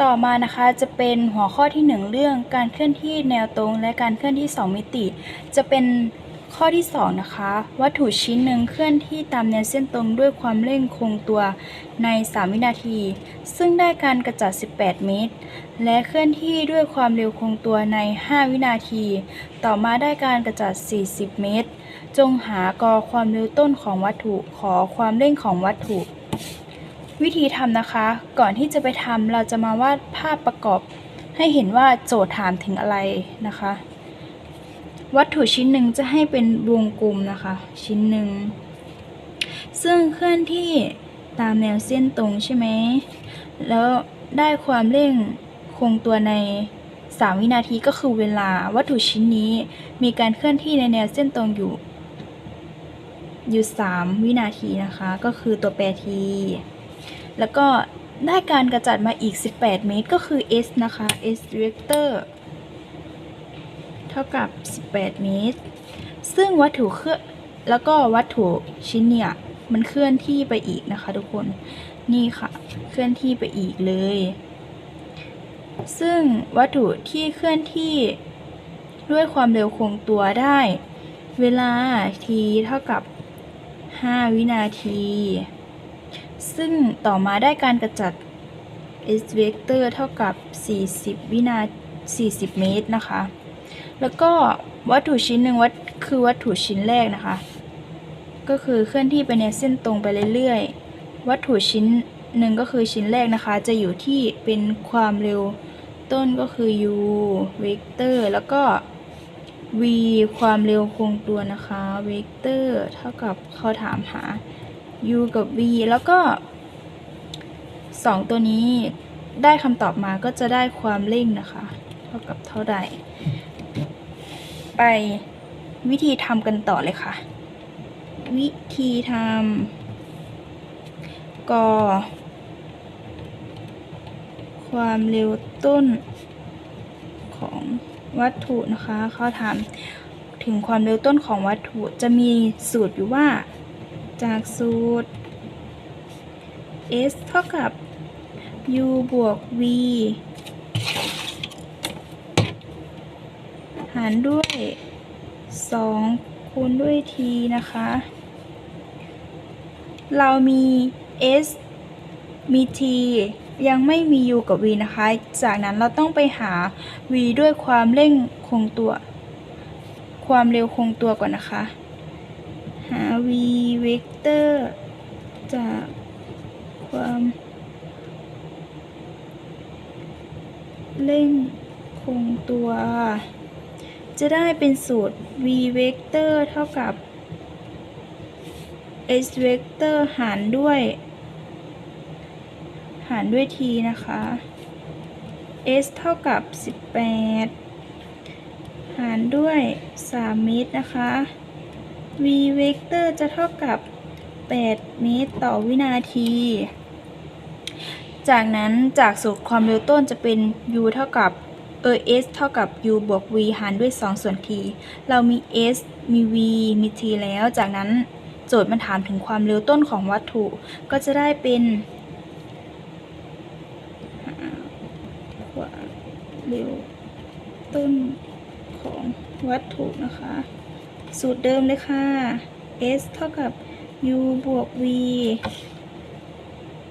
ต่อมานะคะจะเป็นหัวข้อที่ 1 เรื่องการเคลื่อนที่แนวตรงและการเคลื่อนที่ 2 มิติ จะเป็นข้อที่ 2 นะคะ วัตถุชิ้นหนึ่งเคลื่อนที่ตามแนวเส้นตรงด้วยความเร่งคงตัวใน 3 วินาที ซึ่งได้การกระจัด 18 เมตร และเคลื่อนที่ด้วยความเร็วคงตัวใน 5 วินาที ต่อมาได้การกระจัด 40 เมตร จงหากอความเร็วต้นของวัตถุขอความเร่งของวัตถุ วิธีทำนะคะ ก่อนที่จะไปทำเราจะมาวาดภาพประกอบ ให้เห็นว่าโจทย์ถามถึงอะไรนะคะ วัตถุชิ้นหนึ่งจะให้เป็นวงกลมนะคะ ชิ้นหนึ่งซึ่งเคลื่อนที่ตามแนวเส้นตรงใช่ไหม แล้วได้ความเร่งคงตัวใน 3 วินาทีก็คือเวลาวัตถุชิ้นนี้มีการเคลื่อนที่ในแนวเส้นตรงอยู่ อยู่ 3 วินาทีนะคะ ก็คือตัวแปรที แล้วก็ได้การกระจัดมาอีก 18 เมตรก็คือ s นะคะ s vector เท่ากับ 18 เมตร ซึ่งวัตถุเคลื่อนแล้วก็วัตถุชิ้นเนี่ย มันเคลื่อนที่ไปอีกนะคะทุกคน นี่ค่ะ เคลื่อนที่ไปอีกเลย ซึ่งวัตถุที่เคลื่อนที่ด้วยความเร็วคงตัวได้ เวลา t เท่ากับ 5 วินาที ซึ่งต่อมาได้การกระจัด s vector เท่ากับ 40 วินา 40 เมตรนะคะ แล้วก็วัตถุชิ้นหนึ่งวัตคือวัตถุชิ้นแรกนะคะ ก็คือเคลื่อนที่ไปในเส้นตรงไปเรื่อยๆ วัตถุชิ้นหนึ่งก็คือชิ้นแรกนะคะ จะอยู่ที่เป็นความเร็วต้นก็คือ u vector แล้วก็ v ความเร็วคงตัวนะคะ vector เท่ากับเขาถามหา u กับ v แล้วก็ 2 ตัวนี้ได้คำตอบมาก็จะได้ความเร่งนะคะ เท่ากับเท่าใด ไปวิธีทำกันต่อเลยค่ะ วิธีทำกอความเร็วต้นของวัตถุนะคะเขาถามถึงความเร็วต้นของวัตถุจะมีสูตรอยู่ว่า จากสูตร s เท่ากับ u บวก v หารด้วย 2 คูณด้วย t นะคะ เรามี s มี t ยังไม่มี u กับ v นะคะ จากนั้นเราต้องไปหา v ด้วยความเร่งคงตัว ความเร็วคงตัวก่อนนะคะ หา v เวกเตอร์จากความเร่งคงตัว จะได้เป็นสูตร v เวกเตอร์เท่ากับ s เวกเตอร์หารด้วย หารด้วย t นะคะ s เท่ากับ 18 หารด้วย 3 เมตรนะคะ v เวกเตอร์จะเท่ากับ 8 เมตรต่อวินาที จากนั้นจากสูตรความเร็วต้นจะเป็น u เท่ากับเออ s เท่ากับ u บวก v หารด้วย 2 ส่วน t เรามี s มี v มี t แล้ว จากนั้นโจทย์มันถามถึงความเร็วต้นของวัตถุ ก็จะได้เป็นความเร็วต้นของวัตถุนะคะ สูตรเดิมเลยค่ะ s เท่ากับ u บวก v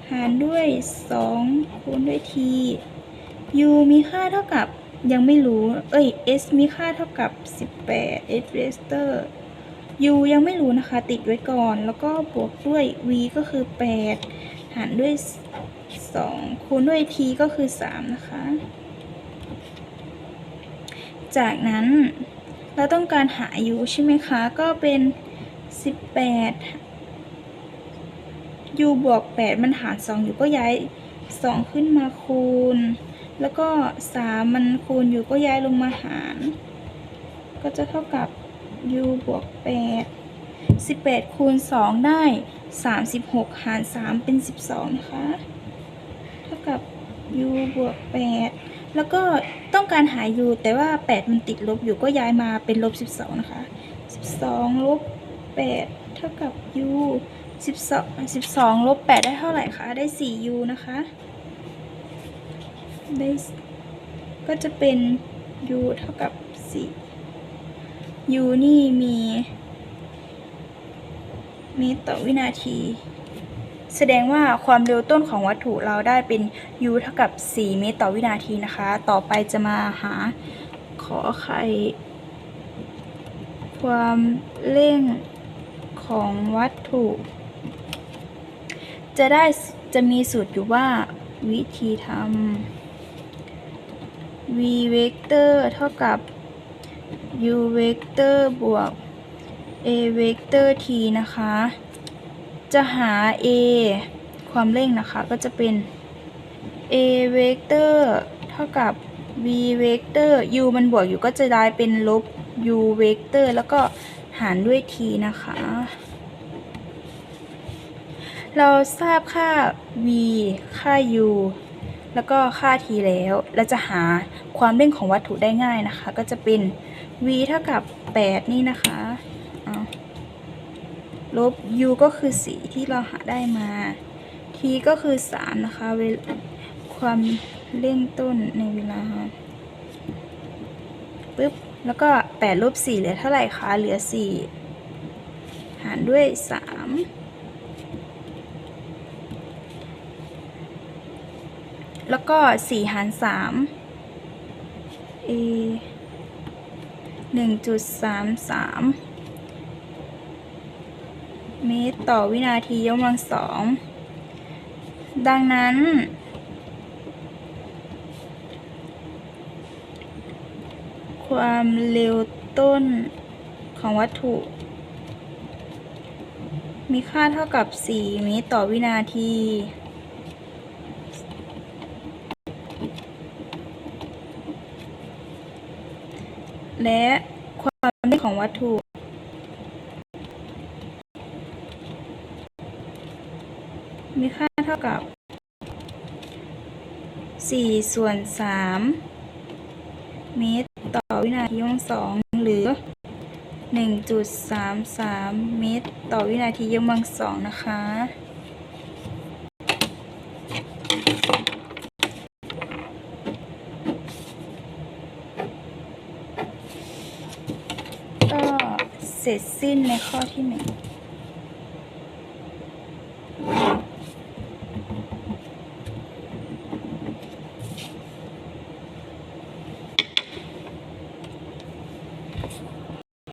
หารด้วย 2 คูณด้วย t u มีค่าเท่ากับยังไม่รู้ เอ้ย s มีค่าเท่ากับ 18 s vector u ยังไม่รู้นะคะ ติดไว้ก่อน แล้วก็บวกด้วย v ก็คือ 8 หารด้วย 2 คูณด้วย t ก็คือ 3 นะคะ จากนั้น เราต้องการหา u ใช่ไหมคะ ก็เป็น 18 u บวก 8 มันหาร2อยู่ก็ย้าย 2 ขึ้นมาคูณ แล้วก็ 3 มันคูณอยู่ก็ย้ายลงมาหาร ก็จะเท่ากับ u บวก 8 18 คูณ 2 ได้ 36 หาร 3 เป็น 12 นะคะ เท่ากับ u บวก 8 แล้วก็ต้องการหา u แต่ว่า 8 มันติดลบอยู่ก็ย้ายมาเป็นลบ 12 นะคะ 12 ลบ 8 เท่ากับ u 12 12 ลบ 8 ได้เท่าไหร่คะ ได้ 4u นะคะ ได้ ก็จะเป็น u เท่ากับ 4 u นี่มี เมตรต่อวินาที แสดงว่าความเร็วต้นของวัตถุเราได้เป็น u เท่ากับ 4 เมตรต่อวินาทีนะคะ ต่อไปจะมาหาขอไข่ความเร่งของวัตถุ จะได้จะมีสูตรอยู่ว่าวิธีทำ v เวกเตอร์เท่ากับ u เวกเตอร์บวก a เวกเตอร์ t นะคะ จะหา a ความเร่งนะคะ ก็จะเป็น a เวกเตอร์เท่ากับ v เวกเตอร์ u มันบวกอยู่ก็จะได้เป็นลบ u เวกเตอร์แล้วก็หารด้วย t นะคะ เราทราบค่า v ค่า u แล้วก็ค่า t แล้ว เราจะหาความเร่งของวัตถุได้ง่ายนะคะ ก็จะเป็น v เท่ากับ 8 นี่นะคะ ลบ u ก็คือ 4 ที่เราหาได้มา t ก็คือ 3 นะคะเวลความเร่งต้นในเวลาปึ๊บ แล้วก็ 8 ลบ 4 เหลือเท่าไหร่คะ เหลือ 4 หารด้วย 3 แล้วก็ 4 หาร 3 a 1.33 เมตรต่อวินาทียกกำลังสอง ดังนั้น ความเร็วต้นของวัตถุ มีค่าเท่ากับ 4 เมตรต่อวินาที และความเร่งของวัตถุ มีค่าเท่ากับ 4 ส่วน 3 เมตร ต่อวินาทียกกำลังสองหรือ 1.33 เมตร ต่อวินาทียกกำลังสองนะคะก็เสร็จสิ้นในข้อที่หนึ่ง